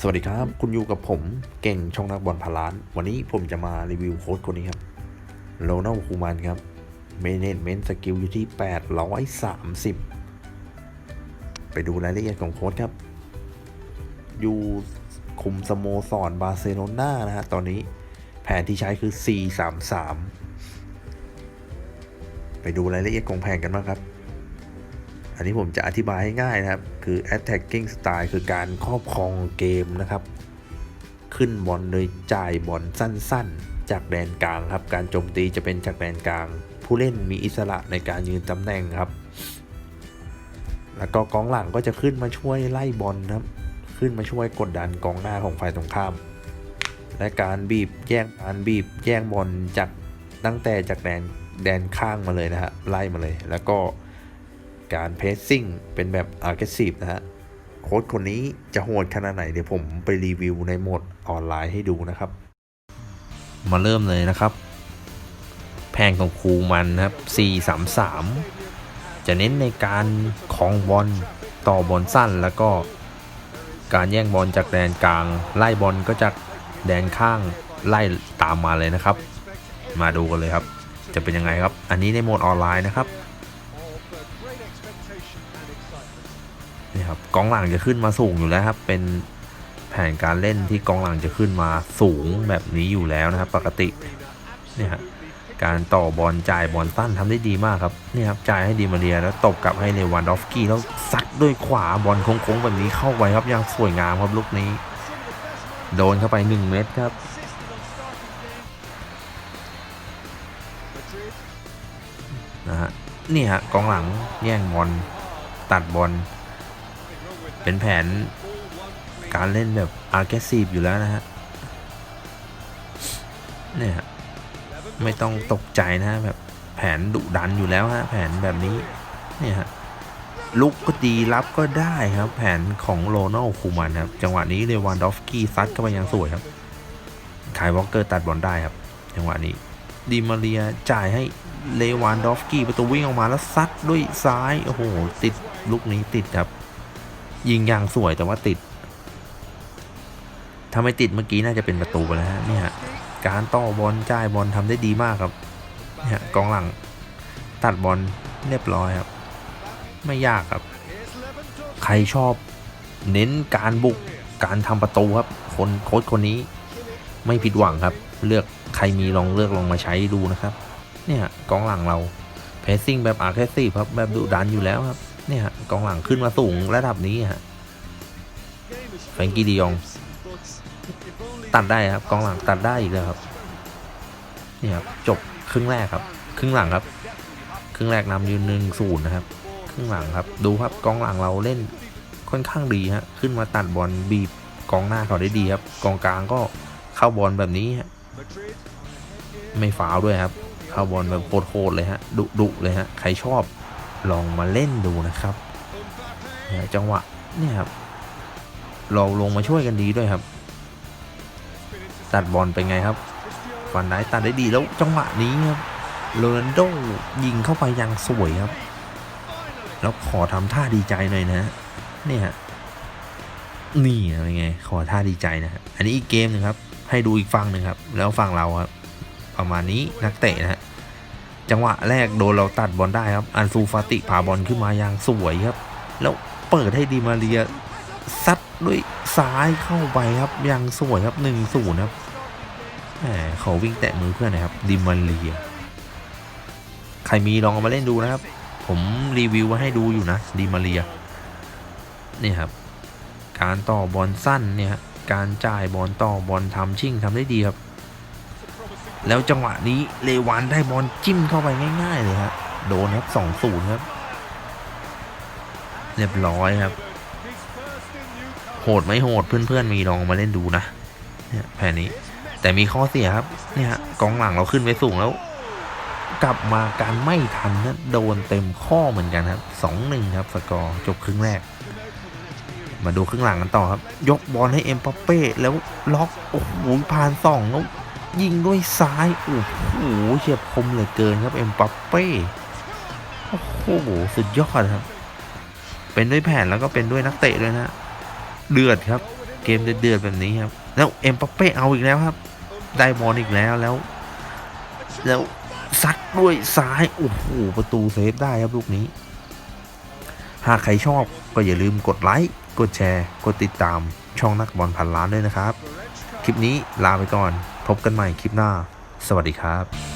สวัสดีครับ คุณอยู่กับผมเก่งช่องนักบอลพาลาน วันนี้ผมจะมารีวิวโค้ดคนนี้ครับโรนัลคูมันครับเมเนจเมนต์สกิลอยู่ที่ 830 ไปดูรายละเอียดของโค้ดครับ อยู่คุมสโมสรบาร์เซโลนานะฮะตอนนี้แผนที่ใช้คือ 433 ไปดูรายละเอียดของแผนกันบ้างครับ อันนี้ผมจะอธิบายให้ง่ายนะครับ คือ attacking style คือการครอบครองเกมนะครับ ขึ้นบอลโดยจ่ายบอลสั้นๆ จากแดนกลางครับ การโจมตีจะเป็นจากแดนกลาง ผู้เล่นมีอิสระในการยืนตำแหน่งครับ แล้วก็กองหลังก็จะขึ้นมาช่วยไล่บอลครับ ขึ้นมาช่วยกดดันกองหน้าของฝ่ายตรงข้าม และการบีบแย่งการบีบแย่งบอลจากตั้งแต่จากแดนแดนข้างมาเลยนะฮะไล่มาเลย แล้วก็ การเพ s ซิ่งเป็นแบบ aggressive นะฮะ โค้ดคนนี้จะโหดขนาดไหน เดี๋ยวผมไปรีวิวในโหมดออนไลน์ให้ดูนะครับ มาเริ่มเลยนะครับ แพงของครูมันนะครับ 433 จะเน้นในการคองบอลต่อบอลสั้นแล้วก็การแย่งบอลจากแดนกลาง ไล่บอลก็จากแดนข้างไล่ตามมาเลยนะครับ มาดูกันเลยครับ จะเป็นยังไงครับ อันนี้ในโหมดออนไลน์นะครับ ครับกองหลังจะขึ้นมาสูงอยู่แล้วครับ เป็นแผนการเล่นที่กองหลังจะขึ้นมาสูงแบบนี้อยู่แล้วนะครับ ปกติเนี่ยฮะการต่อบอลจ่ายบอลสั้นทำได้ดีมากครับนี่ครับจ่ายให้ดีมาเรียแล้วตบกลับให้เลวันดอฟสกี้แล้วซัดด้วยขวาบอลโค้งๆแบบนี้เข้าไปครับอย่างสวยงามครับลูกนี้ โดนเข้าไป 1 เม็ดครับนะฮะนี่ฮะกองหลังแย่งบอลตัดบอล เป็นแผนการเล่นแบบ aggressive อยู่แล้วนะฮะ เนี่ยไม่ต้องตกใจนะฮะแบบแผนดุดันอยู่แล้วฮะ แผนแบบนี้ เนี่ยฮะลุกก็ดีรับก็ได้ครับ แผนของโรนัลคูมันครับ จังหวะนี้เลวันดอฟกี้ซัดเข้าไปยังสวยครับคายวอลเกอร์ตัดบอลได้ครับ จังหวะนี้ดีมาเรียจ่ายให้เลวานดอฟกี้ประตูวิ่งออกมาแล้วซัดด้วยซ้าย โอ้โห ติดลูกนี้ติดครับ ยิงอย่างสวยแต่ว่าติดถ้าไม่ติดเมื่อกี้น่าจะเป็นประตูไปแล้วฮะเนี่ยการต่อบอลจ่ายบอลทำได้ดีมากครับเนี่ยกองหลังตัดบอลเรียบร้อยครับ ไม่ยากครับ ใครชอบเน้นการบุกการทำประตูครับ คนโค้ชคนนี้ไม่ผิดหวังครับ เลือกใครมีลองเลือกลองมาใช้ดูนะครับ เนี่ยกองหลังเราเพสซิ่งแบบอาร์เคสซีครับแบบดุดันอยู่แล้วครับ เนี่ยกองหลังขึ้นมาสูงระดับนี้ฮะแฟงกี้ดียอง ตัดได้ครับกองหลังตัดได้อีกแล้วครับนี่ครับจบครึ่งแรกครับ ครึ่งหลังครับ ครึ่งแรกนำอยู่หนึ่งศูนย์นะครับ ครึ่งหลังครับ ดูครับกองหลังเราเล่นค่อนข้างดีฮะขึ้นมาตัดบอลบีบกองหน้าเขาได้ดีครับ กองกลางก็เข้าบอลแบบนี้ฮะไม่ฟาวด้วยครับ เข้าบอลแบบโคตรเลยฮะดุดุเลยฮะใครชอบ ลองมาเล่นดูนะครับจังหวะเนี่ยครับเราลงมาช่วยกันดีด้วยครับ ตัดบอลเป็นไงครับ ฟันได้ตัดได้ดีแล้วจังหวะนี้ครับโรนัลโดยิงเข้าไปยังสวยครับ แล้วขอทำท่าดีใจหน่อยนะเนี่ยนี่เป็นไง ขอท่าดีใจนะ อันนี้อีกเกมหนึ่งครับ ให้ดูอีกฝั่งหนึ่งครับ แล้วฝั่งเราครับ ประมาณนี้นักเตะนะฮะ จังหวะแรกโดนเราตัดบอลได้ครับ อันซูฟาติพาบอลขึ้นมาอย่างสวยครับ แล้วเปิดให้ดีมาเรียซัดด้วยซ้ายเข้าไปครับอย่างสวยครับหนึ่งศูนย์ครับแหมเขาวิ่งแตะมือเพื่อนนะครับดิมาเรีย ใครมีลองเอามาเล่นดูนะครับ ผมรีวิวมาให้ดูอยู่นะดิมาเรียนี่ครับ การต่อบอลสั้นเนี่ย การจ่ายบอลต่อบอลทำชิ่งทำได้ดีครับ แล้วจังหวะนี้เลวานได้บอลจิ้มเข้าไปง่ายๆเลยครับโดนครับสองศูนย์ครับ เรียบร้อยครับ โหดไม่โหดเพื่อนๆมีลองมาเล่นดูนะเนี่ยแผนนี้แต่มีข้อเสียครับเนี่ยกองหลังเราขึ้นไปสูงแล้ว กลับมาการไม่ทันนะโดนเต็มข้อเหมือนกันครับสองหนึ่งครับสกอร์จบครึ่งแรก มาดูครึ่งหลังกันต่อครับ ยกบอลให้เอ็มปัปเป้แล้วล็อกโอ้โหผ่านสองแล้ว ยิงด้วยซ้ายโอ้โหเฉียบคมเหลือเกินครับเอ็มปัปเป้โอ้โหสุดยอดครับ เป็นด้วยแผนแล้วก็เป็นด้วยนักเตะด้วยนะเดือดครับ เกมเดือดแบบนี้ครับ แล้วเอ็มปัปเป้เอาอีกแล้วครับ ได้บอลอีกแล้วแล้ว แล้วซัดด้วยซ้ายโอ้โหประตูเซฟได้ครับลูกนี้ หากใครชอบก็อย่าลืมกดไลค์กดแชร์ กดติดตามช่องนักบอลพันล้านด้วยนะครับ คลิปนี้ลาไปก่อน พบกันใหม่คลิปหน้า สวัสดีครับ